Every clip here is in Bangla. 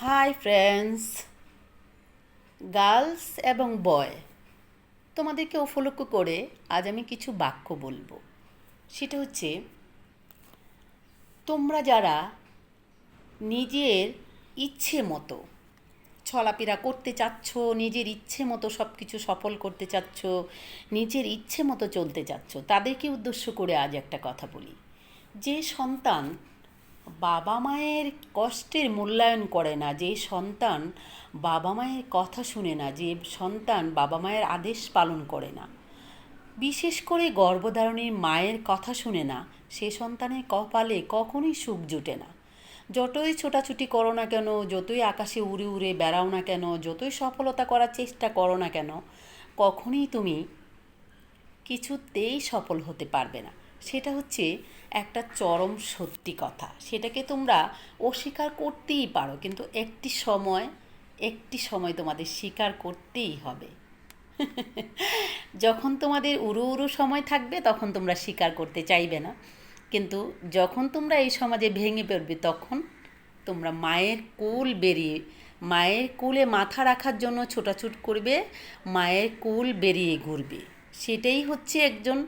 হাই ফ্রেন্ডস গার্লস এবং বয় তোমাদেরকে উপলক্ষ করে আজ আমি কিছু বাক্য বলব। সেটা হচ্ছে, তোমরা যারা নিজের ইচ্ছে মতো চলাফেরা করতে চাচ্ছ, নিজের ইচ্ছে মতো সব কিছু সফল করতে চাচ্ছ, নিজের ইচ্ছে মতো চলতে চাচ্ছ, তাদেরকে উদ্দেশ্য করে আজ একটা কথা বলি। যে সন্তান বাবা মায়ের কষ্টের মূল্যায়ন করে না, যে সন্তান বাবা মায়ের কথা শুনে না, যে সন্তান বাবা মায়ের আদেশ পালন করে না। বিশেষ করে গর্ভধারণের মায়ের কথা শুনে না, সে সন্তানের কপালে কখনোই সুখ জুটে না। যতই ছোটাছুটি করো না কেন, যতই আকাশে উড়ে উড়ে বেড়াও না কেন, যতই সফলতা করার চেষ্টা করো না কেন, কখনোই তুমি কিছুতেই সফল হতে পারবে না। সেটা হচ্ছে একটা চরম সত্যি কথা। সেটাকে তোমরা অস্বীকার করতেই পারো, কিন্তু একটি সময় একটি সময় তোমাদের স্বীকার করতেই হবে। যখন তোমাদের উড়ু উড়ু সময় থাকবে, তখন তোমরা স্বীকার করতে চাইবে না। কিন্তু যখন তোমরা এই সমাজে ভেঙে পড়বে, তখন তোমরা মায়ের কুল বেরিয়ে, মায়ের কুলে মাথা রাখার জন্য ছোটাছুট করবে, মায়ের কুল বেরিয়ে ঘুরবে। সেটাই হচ্ছে একজন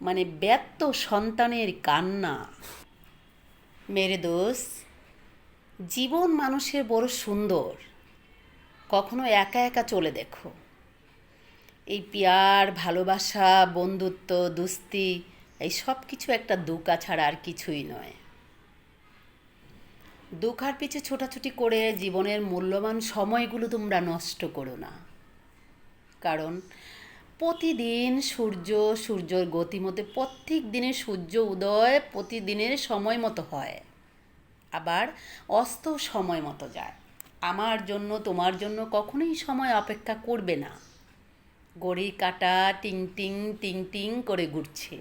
মানে ব্যর্থ সন্তানের কান্না। মেরে দোষ, জীবন মানুষের বড় সুন্দর, কখনো একা একা চলে দেখো। এই পিয়ার, ভালোবাসা, বন্ধুত্ব, দুস্তি, এই সব কিছু একটা দুকা ছাড়া আর কিছুই নয়। দুখার পিছু ছোটাছুটি করে জীবনের মূল্যবান সময়গুলো তোমরা নষ্ট করো না। কারণ প্রতিদিন সূর্য, সূর্যর গতিমতে প্রত্যেক দিনের সূর্য উদয় প্রতিদিনের সময় মতো হয়। আবার অস্ত সময় মতো যায়। আমার জন্য, তোমার জন্য কখনোই সময় অপেক্ষা করবে না। গড়ি কাটা, টিং টিং টিং টিং করে ঘুরছে।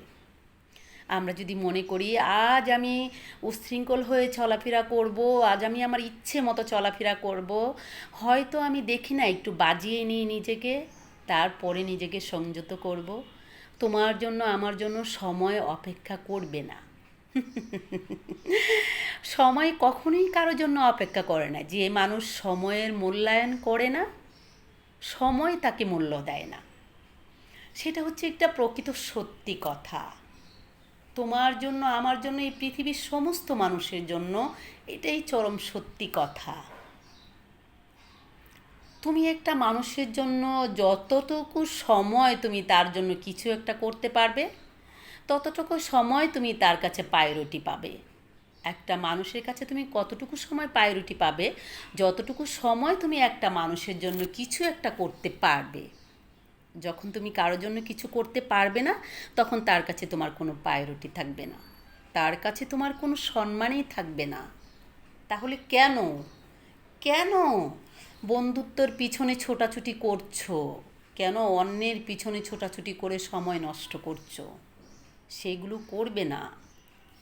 আমরা যদি মনে করি, আজ আমি উশৃঙ্খল হয়ে চলাফেরা করব, আজ আমি আমার ইচ্ছে মতো চলাফেরা করব, হয়তো আমি দেখি না, একটু বাজিয়ে নিই নিজেকে। তারপরে নিজেকে সংযত করব। তোমার জন্য, আমার জন্য সময় অপেক্ষা করবে না। সময় কখনোই কারোর জন্য অপেক্ষা করে না। যে মানুষ সময়ের মূল্যায়ন করে না, সময় তাকে মূল্য দেয় না। সেটা হচ্ছে একটা প্রকৃত সত্যি কথা। তোমার জন্য, আমার জন্য এই পৃথিবীর সমস্ত মানুষের জন্য এটাই চরম সত্যি কথা। তুমি একটা মানুষের জন্য যতটুকু সময় তুমি তার জন্য কিছু একটা করতে পারবে, ততটুকু সময় তুমি তার কাছে পায়রুটি পাবে। একটা মানুষের কাছে তুমি কতটুকু সময় পায়রুটি পাবে, যতটুকু সময় তুমি একটা মানুষের জন্য কিছু একটা করতে পারবে। যখন তুমি কারোর জন্য কিছু করতে পারবে না, তখন তার কাছে তোমার কোনো পায়রুটি থাকবে না। তার কাছে তোমার কোনো সম্মানই থাকবে না। তাহলে কেন? কেন? বন্ধুত্বর পিছনে ছোটাছুটি করছ। কেন অন্যের পিছনে ছোটাছুটি করে সময় নষ্ট করছ? সেগুলো করবে না।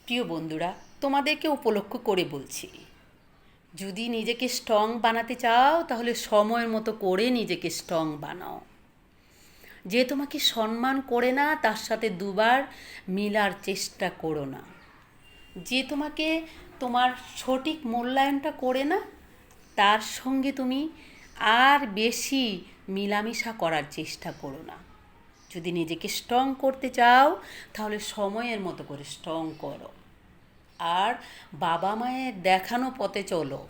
প্রিয় বন্ধুরা, তোমাদেরকে উপলক্ষ করে বলছি। যদি নিজেকে স্ট্রং বানাতে চাও, তাহলে সময়ের মতো করে নিজেকে স্ট্রং বানাও। যে তোমাকে সম্মান করে না, তার সাথে দুবার মিলার চেষ্টা করো না। যে তোমাকে তোমার সঠিক মূল্যায়নটা করে না তার সঙ্গে তুমি আর বেশি মিলামিশা করার চেষ্টা করো না। যদি নিজেকে স্ট্রং করতে চাও, তাহলে সময়ের মতো করে স্ট্রং করো। আর বাবা মায়ের দেখানো পথে চলো।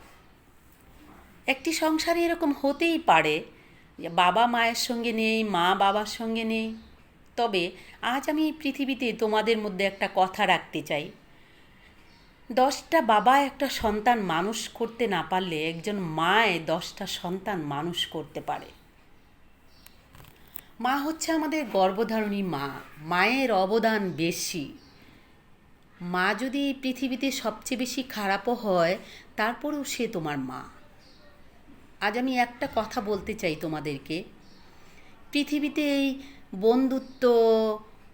একটি সংসারে এরকম হতেই পারে যে বাবা মায়ের সঙ্গে নেই, মা বাবার সঙ্গে নেই। তবে আজ আমি পৃথিবীতে তোমাদের মধ্যে একটা কথা রাখতে চাই। দশটা বাবা একটা সন্তান মানুষ করতে না পারলে একজন মায় দশটা সন্তান মানুষ করতে পারে। মা হচ্ছে আমাদের গর্ভধারণী মা, মায়ের অবদান বেশি। মা যদি পৃথিবীতে সবচেয়ে বেশি খারাপও হয়, তারপরেও সে তোমার মা। আজ আমি একটা কথা বলতে চাই তোমাদেরকে। পৃথিবীতে এই বন্ধুত্ব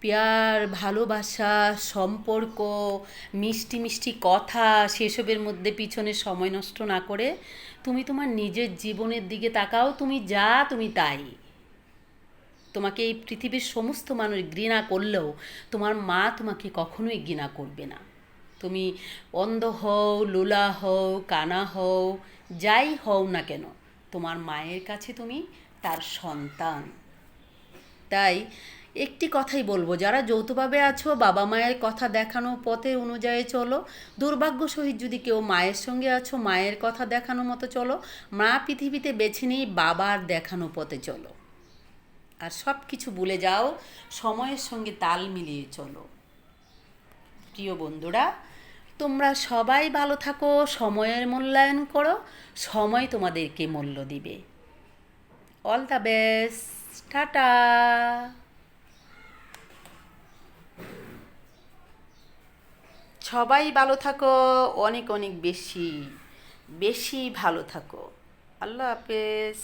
পেয়ার, ভালোবাসা, সম্পর্ক, মিষ্টি মিষ্টি কথা, সেসবের মধ্যে পিছনে সময় নষ্ট না করে তুমি তোমার নিজের জীবনের দিকে তাকাও, তুমি যা তুমি তাই। তোমাকে এই পৃথিবীর সমস্ত মানুষ ঘৃণা করলেও তোমার মা তোমাকে কখনোই ঘৃণা করবে না। তুমি অন্ধ হও, লোলা হও, কানা হও, যাই হও না কেন, তোমার মায়ের কাছে তুমি তার সন্তান। তাই একটি কথাই বলব, যারা যৌথভাবে আছো, বাবা মায়ের কথা দেখানো পথে অনুযায়ী চলো। দুর্ভাগ্য সহিত যদি কেউ মায়ের সঙ্গে আছো, মায়ের কথা দেখানো মতো চলো। মা পৃথিবীতে বেছে নেই, বাবার দেখানো পথে চলো। আর সব কিছু ভুলে যাও, সময়ের সঙ্গে তাল মিলিয়ে চলো। প্রিয় বন্ধুরা, তোমরা সবাই ভালো থাকো, সময়ের মূল্যায়ন করো, সময় তোমাদেরকে মূল্য দিবে। অল দ্য বেস্ট টাটা। সবাই ভালো থাকো অনেক অনেক বেশি বেশি ভালো থাকো। আল্লাহ হাফেজ।